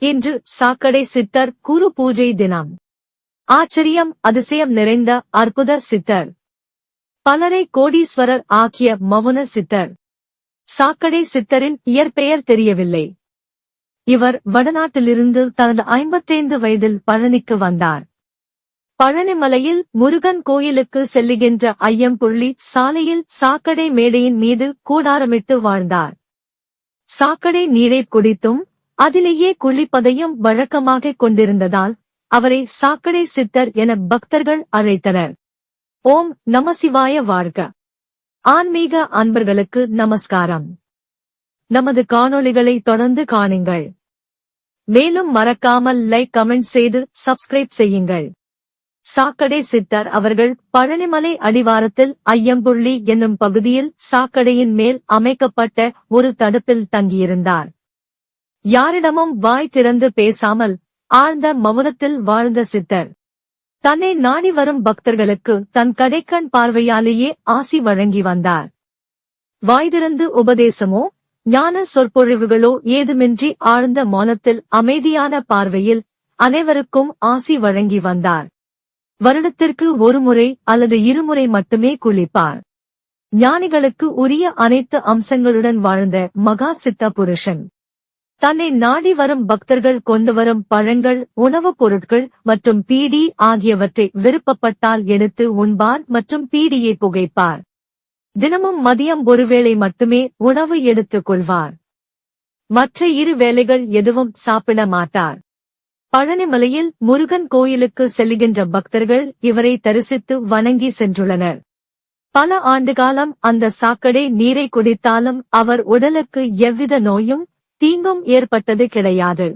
இன்று சாக்கடை சித்தர் குரு பூஜை தினம். ஆச்சரியம் அதிசயம் நிறைந்த அற்புத சித்தர். பலரை கோடீஸ்வரர் ஆக்கிய மவுன சித்தர். சாக்கடை சித்தரின் இயற்பெயர் தெரியவில்லை. இவர் வடநாட்டிலிருந்து தனது ஐம்பத்தைந்து வயதில் பழனிக்கு வந்தார். பழனிமலையில் முருகன் கோயிலுக்கு செல்லுகின்ற ஐயம்புள்ளி சாலையில் சாக்கடை மேடையின் மீது கூடாரமிட்டு வாழ்ந்தார். சாக்கடை நீரை குடித்தும் அதிலேயே குளிப்பதையும் வழக்கமாக கொண்டிருந்ததால் அவரை சாக்கடை சித்தர் என பக்தர்கள் அழைத்தனர். ஓம் நமசிவாய வாழ்க. ஆன்மீக அன்பர்களுக்கு நமஸ்காரம். நமது காணொளிகளை தொடர்ந்து காணுங்கள். மேலும் மறக்காமல் லைக் கமெண்ட் செய்து சப்ஸ்கிரைப் செய்யுங்கள். சாக்கடை சித்தர் அவர்கள் பழனிமலை அடிவாரத்தில் ஐயம்புள்ளி என்னும் பகுதியில் சாக்கடையின் மேல் அமைக்கப்பட்ட ஒரு தடுப்பில் தங்கியிருந்தார். யாரிடமும் வாய் திறந்து பேசாமல் ஆழ்ந்த மௌனத்தில் வாழ்ந்த சித்தர். தன்னை நாடி வரும் பக்தர்களுக்கு தன் கடைக்கண் பார்வையாலேயே ஆசி வழங்கி வந்தார். வாய் திறந்து உபதேசமோ ஞான சொற்பொழிவுகளோ ஏதுமின்றி ஆழ்ந்த மௌனத்தில் அமைதியான பார்வையில் அனைவருக்கும் ஆசி வழங்கி வந்தார். வருடத்திற்கு ஒருமுறை அல்லது இருமுறை மட்டுமே குளிப்பார். ஞானிகளுக்கு உரிய அனைத்து அம்சங்களுடன் வாழ்ந்த மகா சித்த புருஷன் தன்னை நாடி வரும் பக்தர்கள் கொண்டு வரும் பழங்கள் உணவுப் பொருட்கள் மற்றும் பீடி ஆகியவற்றை விருப்பப்பட்டால் எடுத்து உண்பார் மற்றும் பீடியை புகைப்பார். தினமும் மதியம் ஒருவேளை மட்டுமே உணவு எடுத்துக் கொள்வார். மற்ற இரு வேளைகள் எதுவும் சாப்பிட மாட்டார். பழனிமலையில் முருகன் கோயிலுக்கு செல்லுகின்ற பக்தர்கள் இவரை தரிசித்து வணங்கி சென்றுள்ளனர். பல ஆண்டுகாலம் அந்த சாக்கடை நீரை குடித்தாலும் அவர் உடலுக்கு எவ்வித நோயும் தீங்கும் ஏற்பட்டது கிடையாது.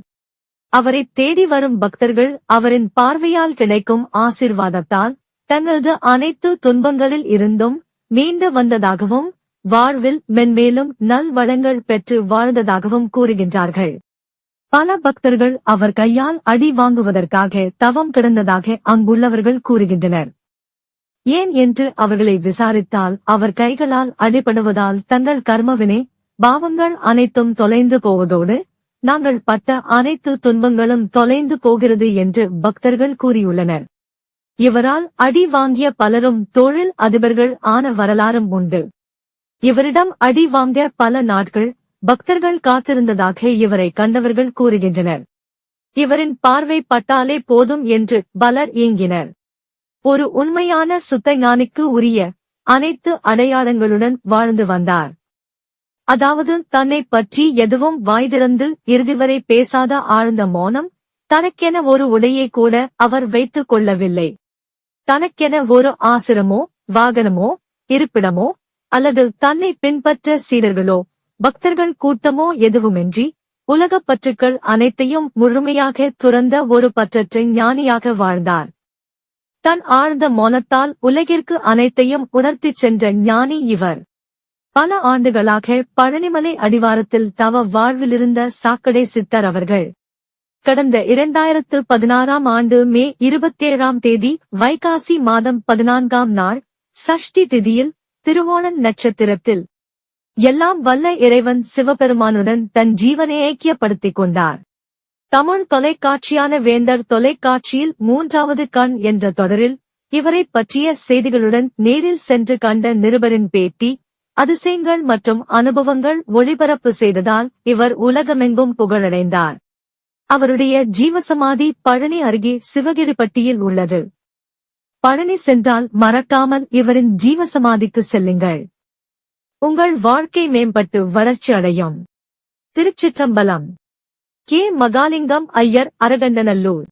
அவரை தேடி வரும் பக்தர்கள் அவரின் பார்வையால் கிடைக்கும் ஆசிர்வாதத்தால் தங்களது அனைத்து துன்பங்களில் இருந்தும் மீண்டு வந்ததாகவும் வாழ்வில் மென்மேலும் நல் வளங்கள் பெற்று வாழ்ந்ததாகவும் கூறுகின்றார்கள். பல பக்தர்கள் அவர் கையால் அடி வாங்குவதற்காக தவம் கிடந்ததாக அங்குள்ளவர்கள் கூறுகின்றனர். ஏன் என்று அவர்களை விசாரித்தால் அவர் கைகளால் அடிபடுவதால் தங்கள் கர்மவினை பாவங்கள் அனைத்தும் தொலைந்து போவதோடு நாங்கள் பட்ட அனைத்து துன்பங்களும் தொலைந்து போகிறது என்று பக்தர்கள் கூறியுள்ளனர். இவரால் அடி வாங்கிய பலரும் தொழில் அதிபர்கள் ஆன வரலாறும் உண்டு. இவரிடம் அடி வாங்க பல நாட்கள் பக்தர்கள் காத்திருந்ததாக இவரை கண்டவர்கள் கூறுகின்றனர். இவரின் பார்வை பட்டாலே போதும் என்று பலர் இயங்கினர் ஒரு உண்மையான சுத்த ஞானிக்கு உரிய அனைத்து அடையாளங்களுடன் வாழ்ந்து வந்தார். அதாவது தன்னை பற்றி எதுவும் வாய்திறந்து இறுதிவரை பேசாத ஆழ்ந்த மௌனம் தனக்கென ஒரு உடையை கூட அவர் வைத்துக் கொள்ளவில்லை. தனக்கென ஒரு ஆசிரமோ வாகனமோ இருப்பிடமோ அல்லது தன்னை பின்பற்ற சீடர்களோ பக்தர்கள் கூட்டமோ எதுவுமின்றி உலகப் பற்றுக்கள் அனைத்தையும் முழுமையாக துறந்த ஒரு பற்றற்ற ஞானியாக வாழ்ந்தார். தன் ஆழ்ந்த மௌனத்தால் உலகிற்கு அனைத்தையும் உணர்த்திச் சென்ற ஞானி இவர். பல ஆண்டுகளாக பழனிமலை அடிவாரத்தில் தவ வாழ்விலிருந்த சாக்கடை சித்தர் அவர்கள். கடந்த இரண்டாயிரத்து பதினாறாம் ஆண்டு மே இருபத்தேழாம் தேதி வைகாசி மாதம் பதினான்காம் நாள் சஷ்டி திதியில் திருவோணன் நட்சத்திரத்தில். எல்லாம் வல்ல இறைவன் சிவபெருமானுடன் தன் ஜீவனை ஐக்கியப்படுத்திக் கொண்டார். தமிழ் தொலைக்காட்சியான வேந்தர் தொலைக்காட்சியில் மூன்றாவது கண் என்ற தொடரில் இவரைப் பற்றிய செய்திகளுடன் நேரில் சென்று கண்ட நிருபரின் பேட்டி அதிசயங்கள் மற்றும் அனுபவங்கள் ஒளிபரப்பு செய்ததால் இவர் உலகமெங்கும் புகழடைந்தார். அவருடைய ஜீவசமாதி பழனி அருகே சிவகிரிப்பட்டியில் உள்ளது. பழனி சென்றால் மறக்காமல் இவரின் ஜீவசமாதிக்கு செல்லுங்கள். உங்கள் வாழ்க்கை மேம்பட்டு வளர்ச்சி அடையும். திருச்சிற்றம்பலம். கே. மகாலிங்கம் ஐயர் அரகண்டநல்லூர்